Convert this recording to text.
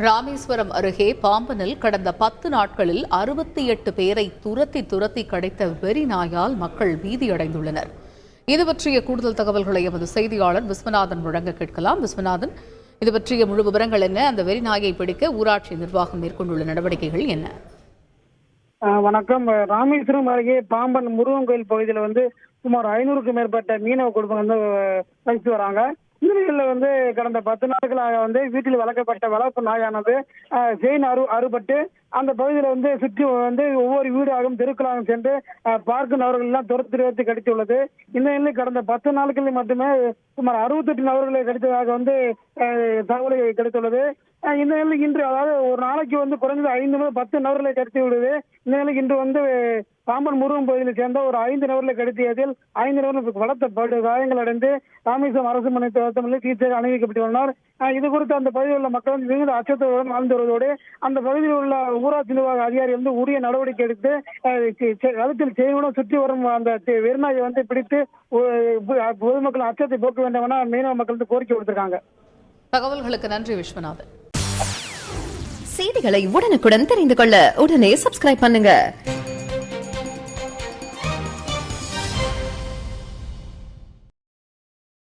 ராமேஸ்வரம் அருகே பாம்பனில் கடந்த பத்து நாட்களில் அறுபத்தி எட்டு பேரை துரத்தி துரத்தி கடைத்த வெறி நாயால் மக்கள் பீதியடைந்துள்ளனர். இது பற்றிய கூடுதல் தகவல்களை எமது செய்தியாளர் விஸ்வநாதன் வழங்க கேட்கலாம். விஸ்வநாதன் இது பற்றிய முழு விவரங்கள் என்ன? அந்த வெறி நாயை பிடிக்க ஊராட்சி நிர்வாகம் மேற்கொண்டுள்ள நடவடிக்கைகள் என்ன? ஆஹ் வணக்கம். ராமேஸ்வரம் அருகே பாம்பன் முருகன் கோயில் பகுதியில் வந்து சுமார் ஐநூறுக்கும் மேற்பட்ட மீனவ குடும்பம் வந்து ஆஹ் வசித்து வராங்க. இந்த வந்து கடந்த பத்து நாட்களாக வந்து வீட்டில் வளர்க்கப்பட்ட வளர்ப்பு நாயானது செயின் அறு அறுபட்டு அந்த பகுதியில் வந்து சுற்றி வந்து ஒவ்வொரு வீடாகவும் தெருக்களாகவும் சென்று பார்க்கும் நபர்கள் எல்லாம் துரத்து துரத்து கிடைத்துள்ளது இந்த நிலையில் கடந்த பத்து நாட்களில் மட்டுமே சுமார் அறுபத்தெட்டு நபர்களை கிடைத்ததாக வந்து தகவலை கிடைத்துள்ளது. இந்த நிலையில் இன்று அதாவது ஒரு நாளைக்கு வந்து குறைந்தது ஐந்து முதல் பத்து நபர்களை கிடைத்து விடுது இந்த நிலையில் இன்று வந்து பாம்பன் முருகன் பகுதியில் சேர்ந்த ஒரு ஐந்து நபர்களை கடத்தியதில் ஐந்து நபர்களுக்கு பலத்த படு காயங்கள் அடைந்து ராமேஸ்வரம் அரசு மருத்துவமனையில் சிகிச்சைக்கு அனுமதிக்கப்பட்டுள்ளனர் ஆஹ் இது குறித்து அந்த பகுதியில் உள்ள மக்கள் வந்து மிகுந்த அச்சத்துடன் வாழ்ந்து வருவதோடு அந்த பகுதியில் உள்ள ஊராட்சி நிர்வாக அதிகாரி வந்து உரிய நடவடிக்கை எடுத்து கழுத்தில் செய்வனும் சுற்றி வரும் அந்த வெறிநாயை வந்து பிடித்து பொதுமக்கள் அச்சத்தை போக்க வேண்டும் என மீனவ மக்கள் வந்து கோரிக்கை கொடுத்திருக்காங்க தகவல்களுக்கு நன்றி விஸ்வநாதன். செய்திகளை உடனுக்குடன் தெரிந்து கொள்ள உடனே சப்ஸ்கிரைப் பண்ணுங்க.